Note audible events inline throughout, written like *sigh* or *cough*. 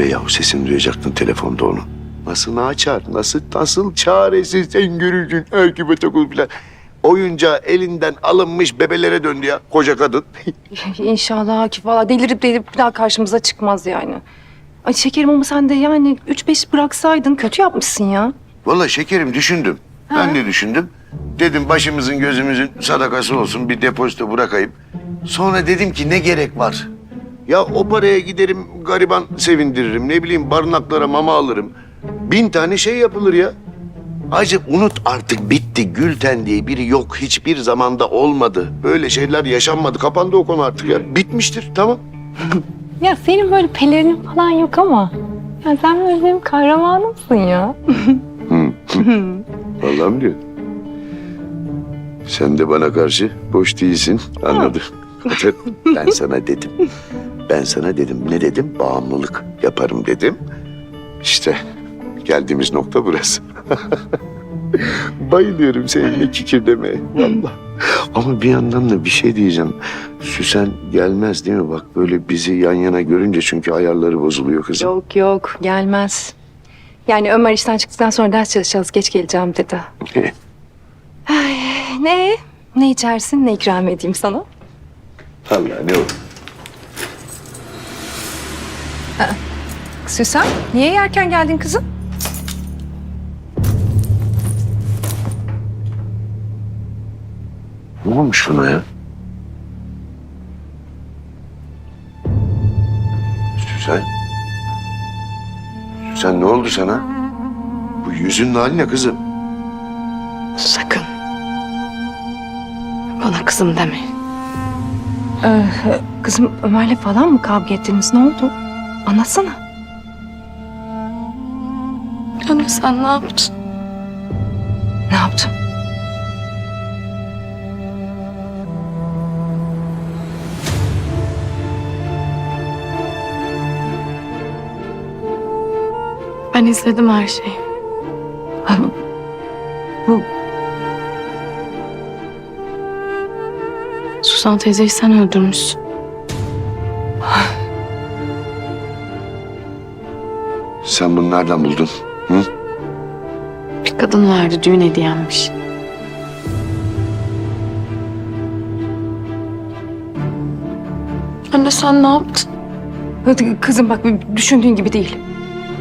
Ve yahu sesini duyacaktın telefonda onu. Nasıl açar, nasıl, nasıl çaresiz sen görürsün erkebe takıl filan. Oyuncağı elinden alınmış bebelere döndü ya koca kadın. *laughs* İnşallah Akif valla delirip delirip bir daha karşımıza çıkmaz yani. Ay şekerim ama sen de yani üç beş bıraksaydın kötü yapmışsın ya. Vallahi şekerim düşündüm. Ben de düşündüm. Dedim başımızın gözümüzün sadakası olsun bir depozito bırakayım. Sonra dedim ki ne gerek var? Ya o paraya giderim gariban sevindiririm. Ne bileyim barınaklara mama alırım. Bin tane şey yapılır ya. Acı unut artık bitti. Gülten diye biri yok. Hiçbir zamanda olmadı. Böyle şeyler yaşanmadı. Kapandı o konu artık ya. Bitmiştir tamam. *laughs* Ya senin böyle pelerinin falan yok ama. Ya sen böyle benim kahramanımsın ya. Vallahi mi diyorsun? Sen de bana karşı boş değilsin. Anladım. Ben sana dedim. Ben sana dedim. Ne dedim? Bağımlılık yaparım dedim. İşte geldiğimiz nokta burası. *laughs* Bayılıyorum seninle kikirdemeye. Vallahi. Ama bir yandan da bir şey diyeceğim. Süsen gelmez değil mi? Bak böyle bizi yan yana görünce çünkü ayarları bozuluyor kızım. Yok yok gelmez. Yani Ömer işten çıktıktan sonra ders çalışacağız geç geleceğim dedi. Ay, ne? Ne içersin ne ikram edeyim sana? Allah ne olur. Süsen niye erken geldin kızım? Ne olmuş buna ya? Süsen. Süsen ne oldu sana? Bu yüzünün hali ne kızım? Sakın. Bana kızım deme. Ee, kızım Ömer'le falan mı kavga ettiniz? Ne oldu? Anlatsana. Anne sen ne yaptın? Ne yaptım? Ben izledim her şeyi. Suzan teyzeyi sen öldürmüşsün. Sen bunu nereden buldun? Hı? Bir kadın verdi düğün hediyemmiş. Anne sen ne yaptın? Hadi kızım bak düşündüğün gibi değil.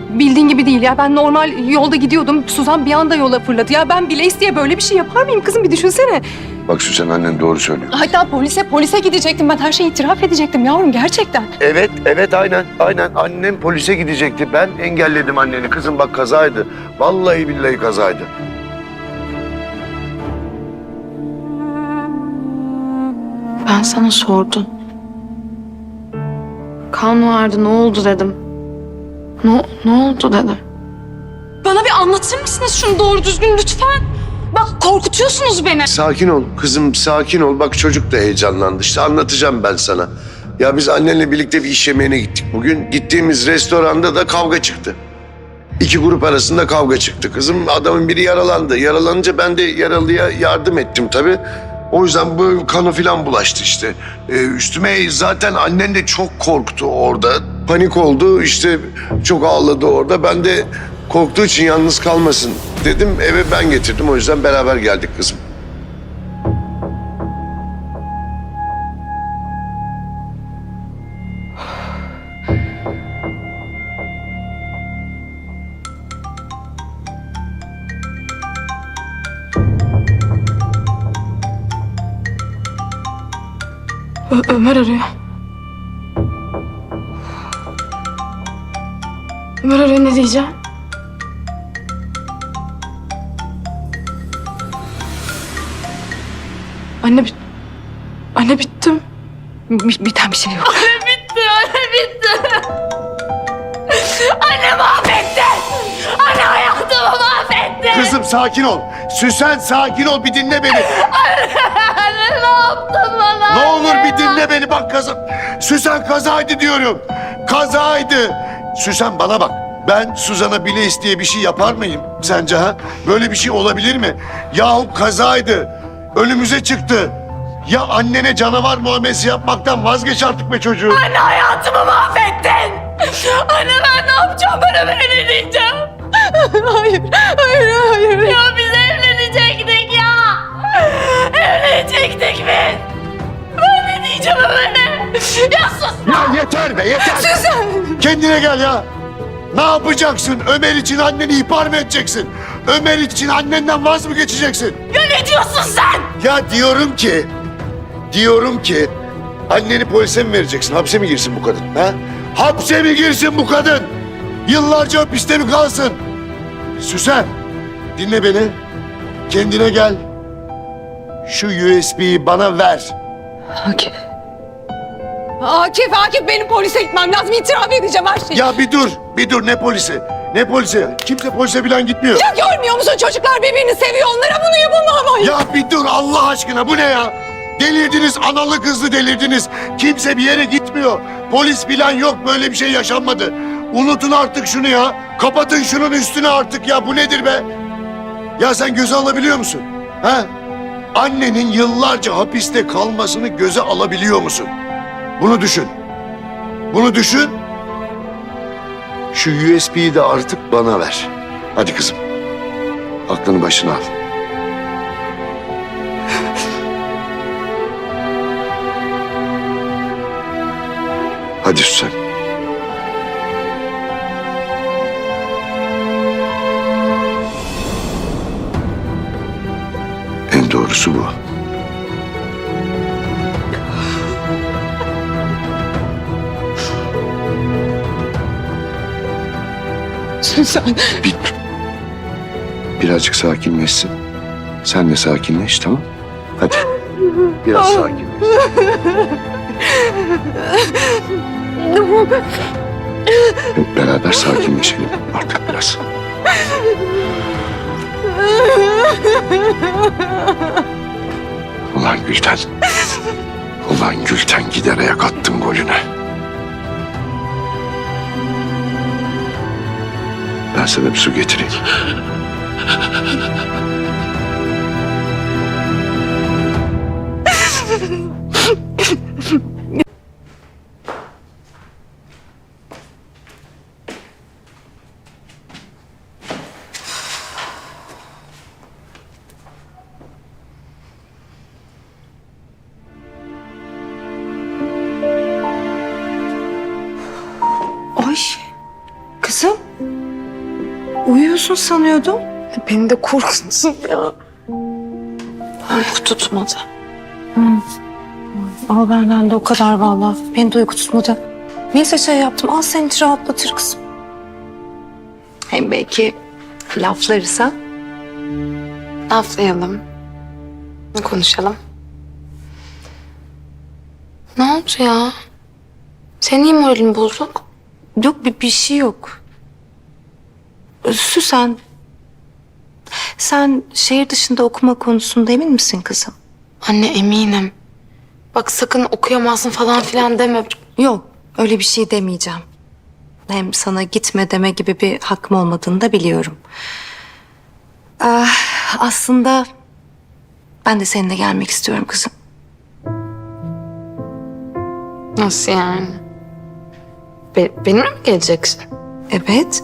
Bildiğin gibi değil ya. Ben normal yolda gidiyordum. Suzan bir anda yola fırladı. Ya ben bile isteye böyle bir şey yapar mıyım kızım? Bir düşünsene. Bak Süsen annen doğru söylüyor. Hatta polise polise gidecektim. Ben her şeyi itiraf edecektim yavrum gerçekten. Evet, evet aynen, aynen. Annem polise gidecekti. Ben engelledim anneni. Kızım bak kazaydı. Vallahi billahi kazaydı. Ben sana sordum. Kan vardı ne oldu dedim. Ne, ne oldu dedim. Bana bir anlatır mısınız şunu doğru düzgün lütfen? Bak korkutuyorsunuz beni. Sakin ol kızım sakin ol. Bak çocuk da heyecanlandı. İşte anlatacağım ben sana. Ya biz annenle birlikte bir iş yemeğine gittik bugün. Gittiğimiz restoranda da kavga çıktı. İki grup arasında kavga çıktı kızım. Adamın biri yaralandı. Yaralanınca ben de yaralıya yardım ettim tabii. O yüzden bu kanı falan bulaştı işte. Ee, üstüme zaten annen de çok korktu orada. Panik oldu işte çok ağladı orada. Ben de korktuğu için yalnız kalmasın dedim. Eve ben getirdim o yüzden beraber geldik kızım. Anne bit... Anne bittim. Bir, biten bir şey yok. Kızım sakin ol. Süsen sakin ol bir dinle beni. Ne yaptın bana? Ne olur bir dinle beni bak kızım. Süsen kazaydı diyorum. Kazaydı. Süsen bana bak. Ben Suzan'a bile isteye bir şey yapar mıyım sence ha? Böyle bir şey olabilir mi? Yahu kazaydı. Önümüze çıktı. Ya annene canavar muamelesi yapmaktan vazgeç artık be çocuğum. Anne hayatımı mahvettin. Anne ben ne yapacağım? Ben Ömer'e ne diyeceğim? hayır, hayır, hayır. Ya biz evlenecektik ya. Evlenecektik biz. Ben ne diyeceğim Ömer'e? Ya sus. Ya yeter be yeter. Kendine gel ya. Ne yapacaksın? Ömer için anneni ihbar mı edeceksin? Ömer için annenden vaz mı geçeceksin? Ya ne diyorsun sen? Ya diyorum ki, diyorum ki anneni polise mi vereceksin? Hapse mi girsin bu kadın? Ha? Hapse mi girsin bu kadın? Yıllarca hapiste mi kalsın? Süsen, dinle beni. Kendine gel. Şu USB'yi bana ver. Akif. Akif, Akif benim polise gitmem lazım. İtiraf edeceğim her şeyi. Ya bir dur, bir dur. Ne polisi? Ne polisi? Kimse polise falan gitmiyor. Ya görmüyor musun çocuklar birbirini seviyor onlara bunu yapamam. Ya bir dur Allah aşkına bu ne ya? Delirdiniz, analı kızlı delirdiniz. Kimse bir yere gitmiyor. Polis filan yok, böyle bir şey yaşanmadı. Unutun artık şunu ya. Kapatın şunun üstüne artık ya. Bu nedir be? Ya sen göze alabiliyor musun? Ha? Annenin yıllarca hapiste kalmasını göze alabiliyor musun? Bunu düşün. Bunu düşün. Şu USB'yi de artık bana ver. Hadi kızım. Aklını başına al. Hadi Süsen. En doğrusu bu. Sen Bir, birazcık sakinleşsin. Sen de sakinleş tamam Hadi. Biraz sakinleş. Hep beraber sakinleşelim artık biraz. Ulan Gülten. Ulan Gülten gider ayak attın golüne. Ben sana bir su getireyim. *laughs* Uyuyorsun sanıyordum. Beni de korkuttun ya. Uyku tutmadı. Al benden de o kadar vallahi. Beni de uyku tutmadı. Neyse şey yaptım. Al seni rahatlatır kızım. Hem belki laflarsa. Laflayalım. Konuşalım. Ne oldu ya? Senin niye moralin bozuk? Yok bir, bir şey yok. Süsen. Sen şehir dışında okuma konusunda emin misin kızım? Anne eminim. Bak sakın okuyamazsın falan filan deme. Yok öyle bir şey demeyeceğim. Hem sana gitme deme gibi bir hakkım olmadığını da biliyorum. Ah, aslında ben de seninle gelmek istiyorum kızım. Nasıl yani? Be- benimle mi geleceksin? Evet.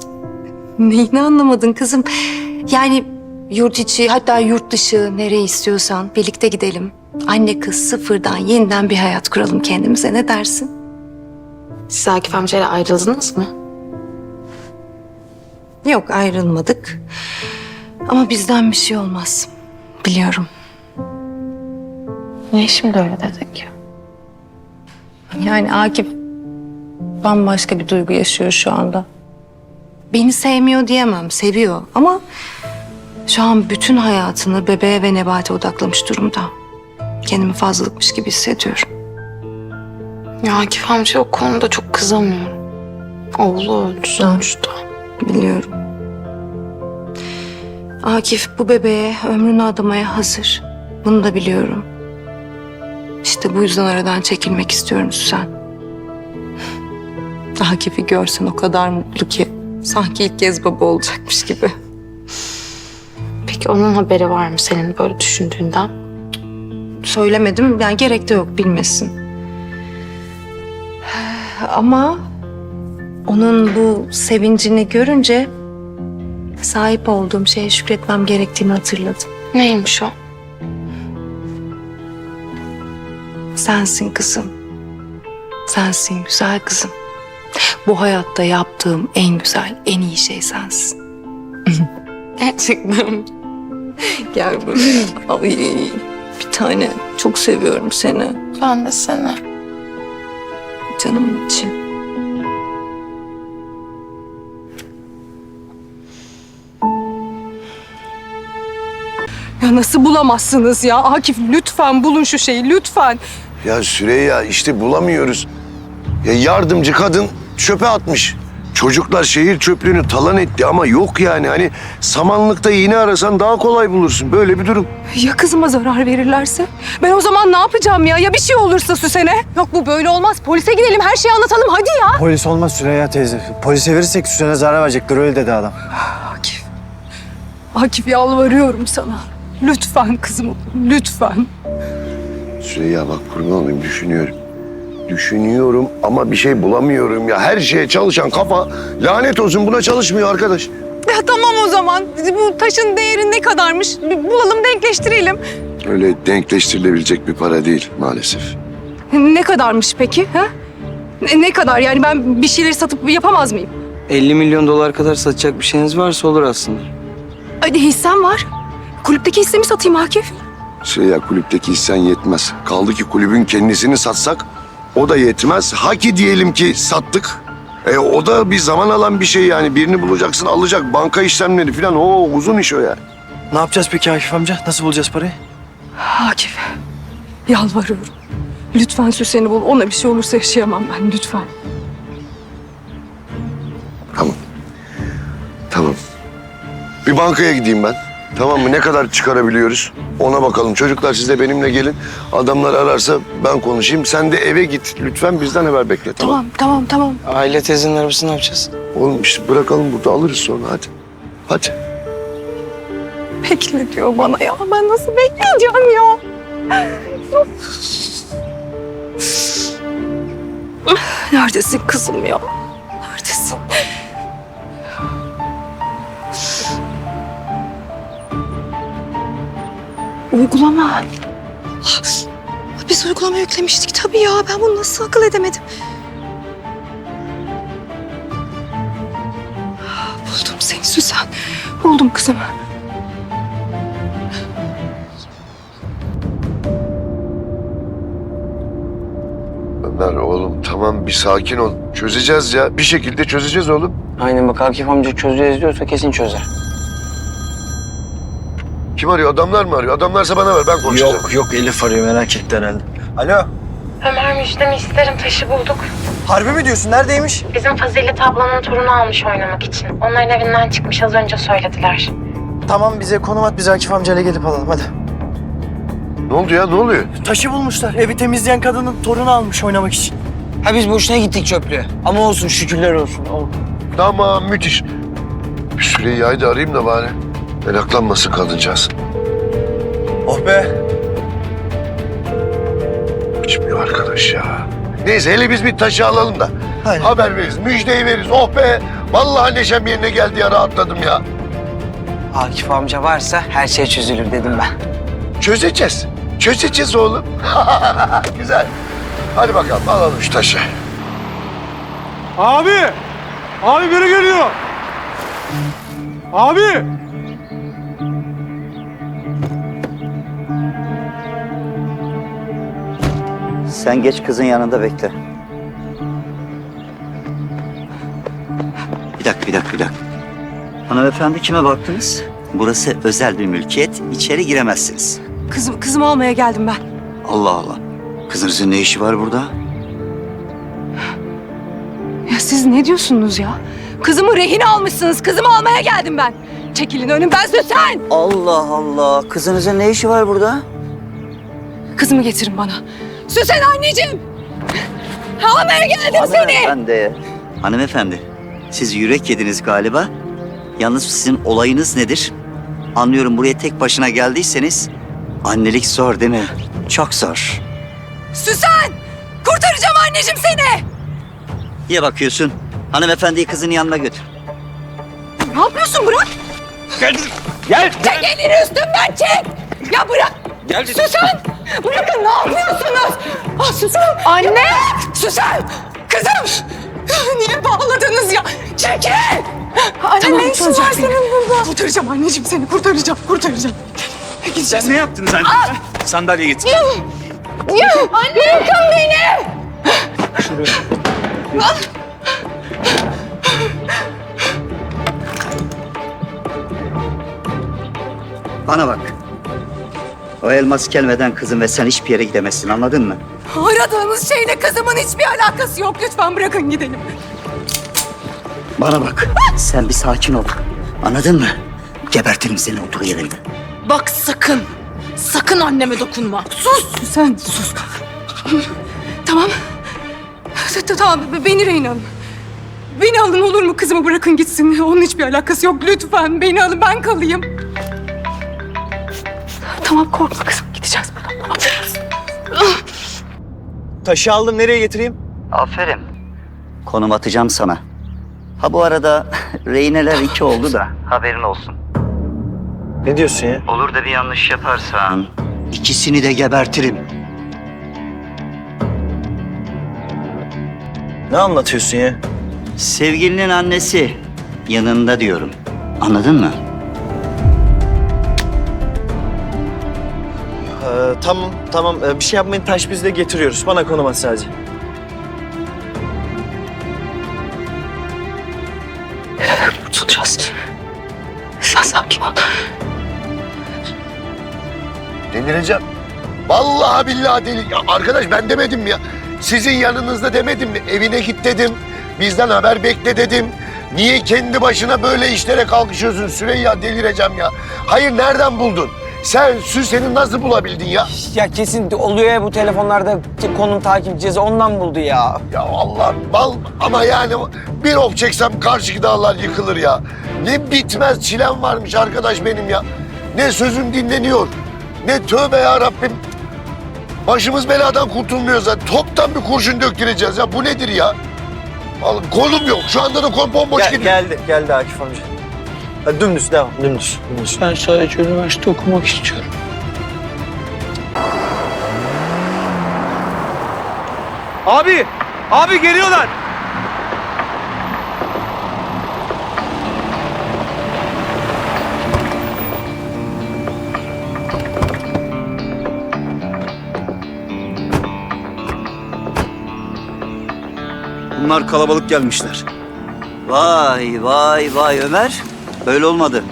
Neyini anlamadın kızım? Yani yurt içi hatta yurt dışı nereye istiyorsan birlikte gidelim. Anne kız sıfırdan yeniden bir hayat kuralım kendimize ne dersin? Siz Akif amcayla ayrıldınız mı? Yok ayrılmadık. Ama bizden bir şey olmaz. Biliyorum. Niye şimdi öyle dedik ya? Yani Akif bambaşka bir duygu yaşıyor şu anda. Beni sevmiyor diyemem, seviyor ama şu an bütün hayatını bebeğe ve nebate odaklamış durumda. Kendimi fazlalıkmış gibi hissediyorum. Ya Akif amca o konuda çok kızamıyorum. Oğlu öldü sonuçta. Biliyorum. Akif bu bebeğe ömrünü adamaya hazır. Bunu da biliyorum. İşte bu yüzden aradan çekilmek istiyorum Süsen. Akif'i görsen o kadar mutlu ki. Sanki ilk kez baba olacakmış gibi. Peki onun haberi var mı senin böyle düşündüğünden? Söylemedim yani gerek de yok bilmesin. Ama onun bu sevincini görünce sahip olduğum şeye şükretmem gerektiğini hatırladım. Neymiş o? Sensin kızım. Sensin güzel kızım. Bu hayatta yaptığım en güzel, en iyi şey sensin. *laughs* Gerçekten. Gel buraya. Ay, bir tane. Çok seviyorum seni. Ben de seni. Canımın için. Ya nasıl bulamazsınız ya? Akif lütfen bulun şu şeyi lütfen. Ya Süreyya işte bulamıyoruz. Ya yardımcı kadın çöpe atmış. Çocuklar şehir çöplüğünü talan etti ama yok yani. Hani samanlıkta iğne arasan daha kolay bulursun. Böyle bir durum. Ya kızıma zarar verirlerse? Ben o zaman ne yapacağım ya? Ya bir şey olursa Süsen'e? Yok bu böyle olmaz. Polise gidelim her şeyi anlatalım hadi ya. Polis olmaz Süreyya teyze. Polise verirsek Süsen'e zarar verecekler öyle dedi adam. Akif. Akif yalvarıyorum sana. Lütfen kızım lütfen. Süreyya bak kurban olayım düşünüyorum. Düşünüyorum ama bir şey bulamıyorum ya. Her şeye çalışan kafa lanet olsun buna çalışmıyor arkadaş. Ya tamam o zaman. Bu taşın değeri ne kadarmış? Bir bulalım denkleştirelim. Öyle denkleştirilebilecek bir para değil maalesef. Ne kadarmış peki? Ha? Ne, ne kadar? Yani ben bir şeyleri satıp yapamaz mıyım? 50 milyon dolar kadar satacak bir şeyiniz varsa olur aslında. Hadi hissem var. Kulüpteki hissemi satayım Akif. Süreyya kulüpteki hissen yetmez. Kaldı ki kulübün kendisini satsak o da yetmez. Haki diyelim ki sattık. E, o da bir zaman alan bir şey yani. Birini bulacaksın alacak banka işlemleri falan. O uzun iş o yani. Ne yapacağız peki Akif amca? Nasıl bulacağız parayı? Akif, yalvarıyorum. Lütfen Süsen'i bul. Ona bir şey olursa yaşayamam ben lütfen. Tamam. Tamam. Bir bankaya gideyim ben. Tamam mı? Ne kadar çıkarabiliyoruz? Ona bakalım. Çocuklar siz de benimle gelin. Adamlar ararsa ben konuşayım. Sen de eve git. Lütfen bizden haber bekle. Tamam. Tamam, tamam, tamam. Aile teyzenin arabasını ne yapacağız? Oğlum işte bırakalım burada alırız sonra hadi. Hadi. Bekle diyor bana ya. Ben nasıl bekleyeceğim ya? Neredesin kızım ya? Uygulama. Biz uygulama yüklemiştik tabii ya. Ben bunu nasıl akıl edemedim? Buldum seni Süsen. Buldum kızım. Ömer oğlum tamam bir sakin ol. Çözeceğiz ya. Bir şekilde çözeceğiz oğlum. Aynen bak Akif amca çözeceğiz diyorsa kesin çözer. Kim arıyor? Adamlar mı arıyor? Adamlarsa bana ver ben konuşacağım. Yok yok Elif arıyor merak etti herhalde. Alo. Ömer müjdemi isterim taşı bulduk. Harbi mi diyorsun? Neredeymiş? Bizim Fazilet ablanın torunu almış oynamak için. Onların evinden çıkmış az önce söylediler. Tamam bize konum at biz Akif amcayla gelip alalım hadi. Ne oldu ya? Ne oluyor? Taşı bulmuşlar. Evi temizleyen kadının torunu almış oynamak için. Ha biz boşuna gittik çöplüğe. Ama olsun şükürler olsun. Ol- Tamam müthiş. Bir Süreyya'yı da arayayım da bari. Meraklanmasın kadıncağız. Oh be. Açmıyor arkadaş ya. Neyse hele biz bir taşı alalım da. Aynen. Haber veririz, müjdeyi veririz. Oh be! Vallahi neşem yerine geldi ya rahatladım ya. Akif amca varsa her şey çözülür dedim ben. Çözeceğiz. Çözeceğiz oğlum. *laughs* Güzel. Hadi bakalım alalım şu taşı. Abi! Abi biri geliyor! Abi! Sen geç kızın yanında bekle. Bir dakika, bir dakika, bir dakika. Hanımefendi kime baktınız? Burası özel bir mülkiyet. İçeri giremezsiniz. Kızım, kızımı almaya geldim ben. Allah Allah. Kızınızın ne işi var burada? Ya siz ne diyorsunuz ya? Kızımı rehin almışsınız. Kızımı almaya geldim ben. Çekilin önümden Süsen. Allah Allah. Kızınızın ne işi var burada? Kızımı getirin bana. Süsen anneciğim. Almaya geldim seni. Hanımefendi. Hanımefendi. Siz yürek yediniz galiba. Yalnız sizin olayınız nedir? Anlıyorum buraya tek başına geldiyseniz annelik zor değil mi? Çok zor. Süsen. Kurtaracağım anneciğim seni. Niye bakıyorsun? Hanımefendiyi kızın yanına götür. Ne yapıyorsun bırak? Gel. Çek elini üstümden çek. Ya bırak. Gel. Susan. Bırakın ne yapıyorsunuz? Ah Susan. Anne. Susan. Kızım. Niye bağladınız ya? Çekil. Anne ne işin var senin burada? Kurtaracağım anneciğim seni kurtaracağım kurtaracağım. Gideceğiz. Ne yaptın sen? Sandalye getir. Anne bırakın beni. Bana bak. O elmas gelmeden kızım ve sen hiçbir yere gidemezsin anladın mı? Aradığınız şeyle kızımın hiçbir alakası yok. Lütfen bırakın gidelim. Bana bak. Sen bir sakin ol. Anladın mı? Gebertirim seni otur yerinde. Bak sakın. Sakın anneme dokunma. Sus sen sus. tamam. Ta- ta- Tamam beni rehin alın. Beni alın olur mu kızımı bırakın gitsin. Onun hiçbir alakası yok. Lütfen beni alın ben kalayım. Tamam korkma kızım gideceğiz buradan. Taşı aldım nereye getireyim? Aferin. Konum atacağım sana. Ha bu arada *laughs* reyneler iki oldu da haberin olsun. Ne diyorsun ya? Olur da bir yanlış yaparsan ikisini de gebertirim. Ne anlatıyorsun ya? Sevgilinin annesi yanında diyorum. Anladın mı? Tamam tamam Ee, bir şey yapmayın taş biz de getiriyoruz. Bana konum at sadece. Kurtulacağız. Sen sakin ol. Delireceğim. Vallahi billahi deli. Ya arkadaş ben demedim mi ya. Sizin yanınızda demedim mi? Evine git dedim. Bizden haber bekle dedim. Niye kendi başına böyle işlere kalkışıyorsun Süreyya delireceğim ya. Hayır nereden buldun? Sen Süsen'i nasıl bulabildin ya? Ya kesin oluyor ya bu telefonlarda konum takip cihazı ondan buldu ya. Ya Allah bal ama yani bir ok çeksem karşıki dağlar yıkılır ya. Ne bitmez çilem varmış arkadaş benim ya. Ne sözüm dinleniyor. Ne tövbe ya Rabbim. Başımız beladan kurtulmuyor zaten. Toptan bir kurşun döktüreceğiz ya. Bu nedir ya? Al, kolum yok. Şu anda da kol bomboş Gel, gidiyor. geldi geldi Akif amca. Hadi dümdüz devam dümdüz. dümdüz. Ben sadece üniversite okumak istiyorum. Abi! Abi geliyorlar! Bunlar kalabalık gelmişler. Vay vay vay Ömer. Böyle olmadı.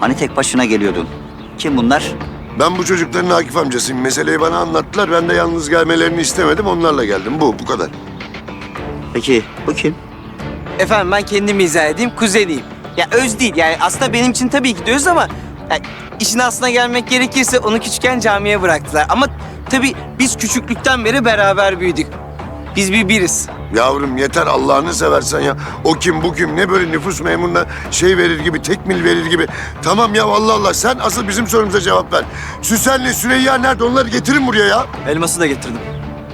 Hani tek başına geliyordun. Kim bunlar? Ben bu çocukların Akif amcasıyım. Meseleyi bana anlattılar. Ben de yalnız gelmelerini istemedim. Onlarla geldim. Bu, bu kadar. Peki bu kim? Efendim ben kendimi izah edeyim kuzeniyim. Ya öz değil yani aslında benim için tabii ki diyoruz ama ya, işin aslına gelmek gerekirse onu küçükken camiye bıraktılar. Ama tabii biz küçüklükten beri beraber büyüdük. Biz bir biriz. Yavrum yeter Allah'ını seversen ya. O kim bu kim ne böyle nüfus memuruna şey verir gibi tekmil verir gibi. Tamam ya Allah Allah sen asıl bizim sorumuza cevap ver. Süsen'le Süreyya nerede onları getirin buraya ya. Elması da getirdim.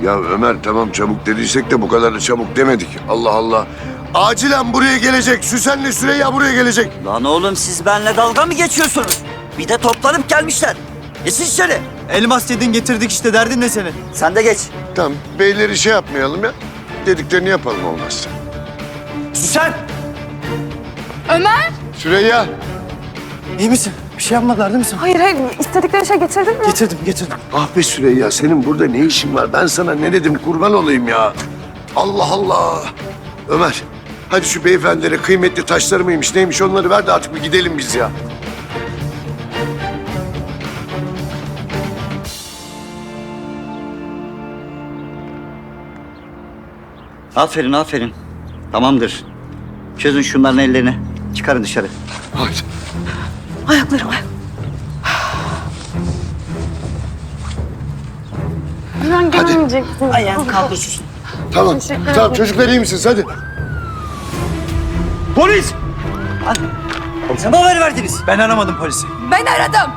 Ya Ömer tamam çabuk dediysek de bu kadar da çabuk demedik. Allah Allah. Acilen buraya gelecek. Süsen'le Süreyya buraya gelecek. Lan oğlum siz benimle dalga mı geçiyorsunuz? Bir de toplanıp gelmişler. Geçin içeri. Elmas dedin getirdik işte derdin ne senin? Sen de geç. Tamam beyleri şey yapmayalım ya. Dediklerini yapalım olmazsa. Süsen! Süreyya. İyi misin? Bir şey yapmadılar değil mi sen? Hayır hayır istedikleri şey getirdin mi? Getirdim getirdim. Ah be Süreyya senin burada ne işin var? Ben sana ne dedim kurban olayım ya. Allah Allah. Ömer hadi şu beyefendilere kıymetli taşları mıymış neymiş onları ver de artık bir gidelim biz ya. Aferin aferin. Tamamdır. Çözün şunların ellerini. Çıkarın dışarı. Hadi. Ayaklarım ayak. Ben gelmeyecektim. Ayağım kaldırsın. Tamam. Tamam çocuklar iyi misiniz hadi. Polis! Sen haber verdiniz. Ben aramadım polisi. Ben aradım.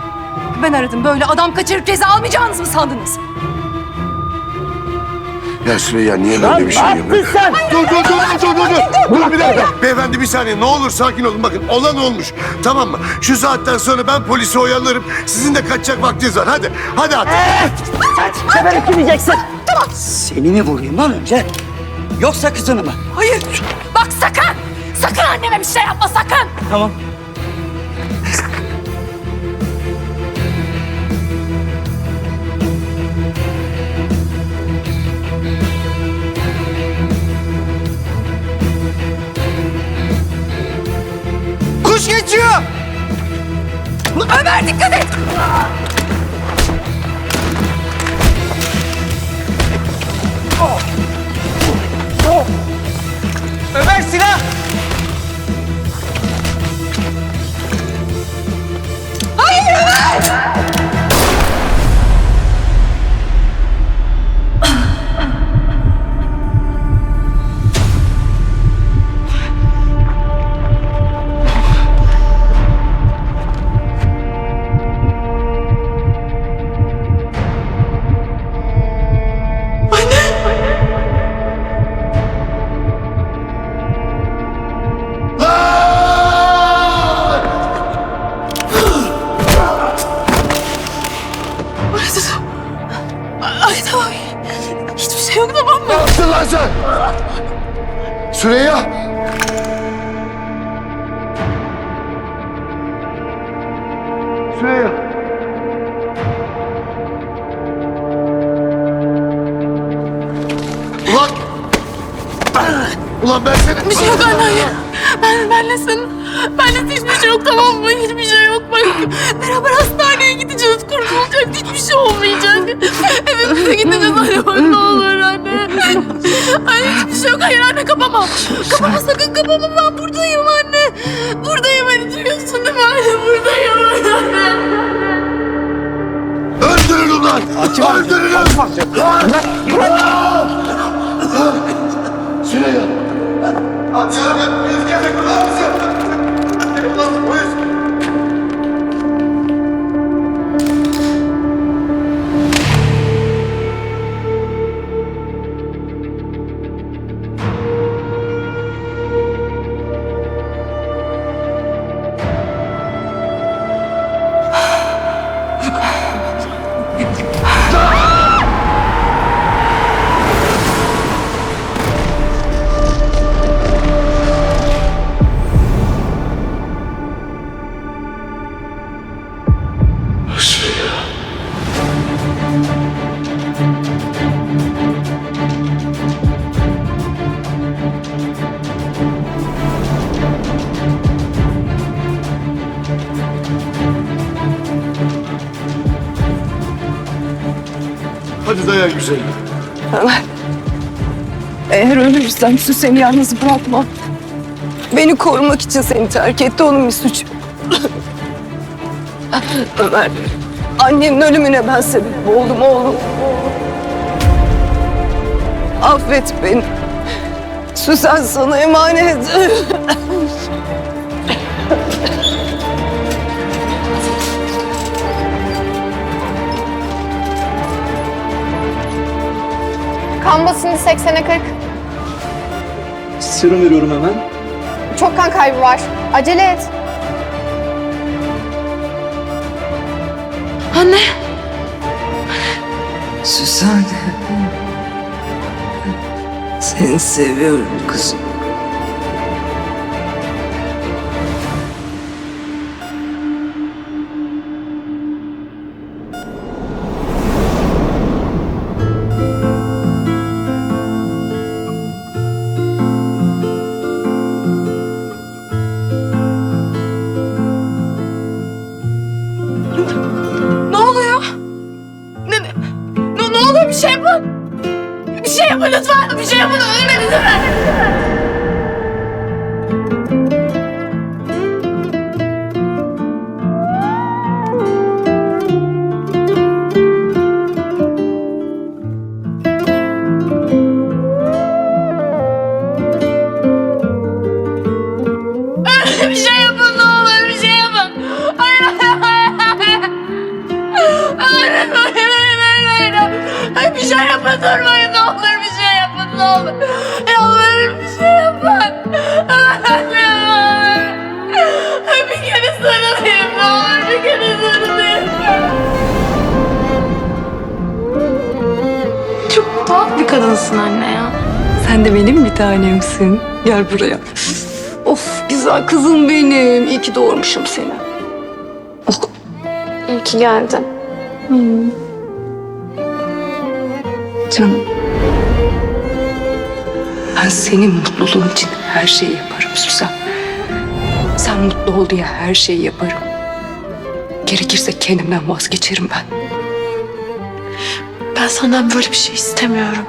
Ben aradım. Böyle adam kaçırıp ceza almayacağınızı mı sandınız? Ya Süreyya niye böyle bir şey yapıyorsun? Dur dur dur dur dur dur. Dur bir dakika. Beyefendi bir saniye ne olur sakin olun bakın olan olmuş. Tamam mı? Şu saatten sonra ben polisi oyalarım. Sizin de kaçacak vaktiniz var. Hadi hadi hadi. Seni mi vurayım lan önce? Yoksa kızını mı? Hayır. Bak sakın. Sakın anneme bir şey yapma sakın. Tamam. Kuş geçiyor. Ömer dikkat et. Ömer silah. Ay tamam mı? Hiçbir şey yok. Bak beraber hastaneye gideceğiz. Kurtulacak. Hiçbir şey olmayacak. Evimize gideceğiz anne. Bak ne olur anne. Anne hiçbir şey yok. Hayır anne kapama. Kapama sakın kapama. Ben buradayım anne. Buradayım beni duyuyorsun değil mi anne? Buradayım anne. Öldürün ulan! Öldürün! Süreyya! Açalım! Biz geldik Eğer ölürsem Su seni yalnız bırakmam. Beni korumak için seni terk etti. Onun bir suçu. *laughs* Ömer, annenin ölümüne ben sebep oldum oğlum. Affet beni. Süsen sana emanet. Kan basıncı 80'e 40. Serum veriyorum hemen. Çok kan kaybı var. Acele et. Anne. Süsen. Seni seviyorum kızım. Şey yapın lütfen. Bir şey yapın. Ölmedi değil mi? Kadınsın anne ya. Sen de benim bir tanemsin. Gel buraya. Of güzel kızım benim. İyi ki doğurmuşum seni. İyi ki geldin. Canım. Ben senin mutluluğun için her şeyi yaparım Süsen. Sen mutlu ol diye her şeyi yaparım. Gerekirse kendimden vazgeçerim ben. Ben senden böyle bir şey istemiyorum.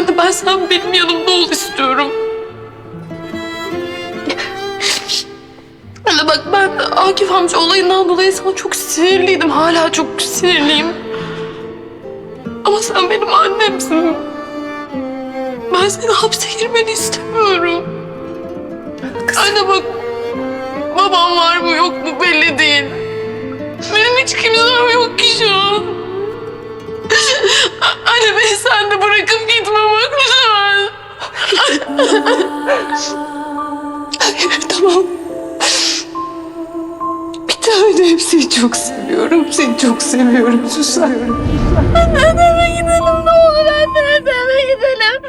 Anne ben sen benim yanımda ol istiyorum. Anne bak ben Akif amca olayından dolayı sana çok sinirliydim. Hala çok sinirliyim. Ama sen benim annemsin. Ben senin hapse girmeni istemiyorum. Anne bak babam var mı yok mu belli değil. Benim hiç kimsem yok ki şu an. Hayır tamam. Bir tanem seni çok seviyorum. Seni çok seviyorum Süsen. Anneme gidelim ne olur anne anneme gidelim.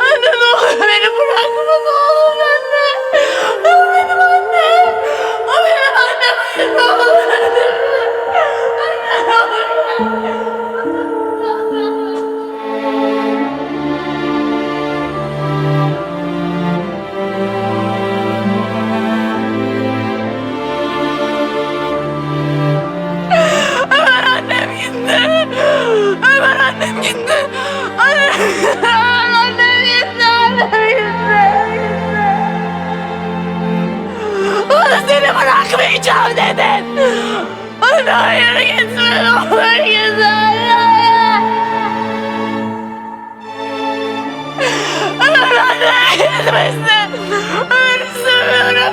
Anne ne olur beni bırakma ne olur bırakmayacağım dedin. Anne hayır gitme. Ne olur gitme. Hayır. Ömer anne gitmesin. Seviyorum.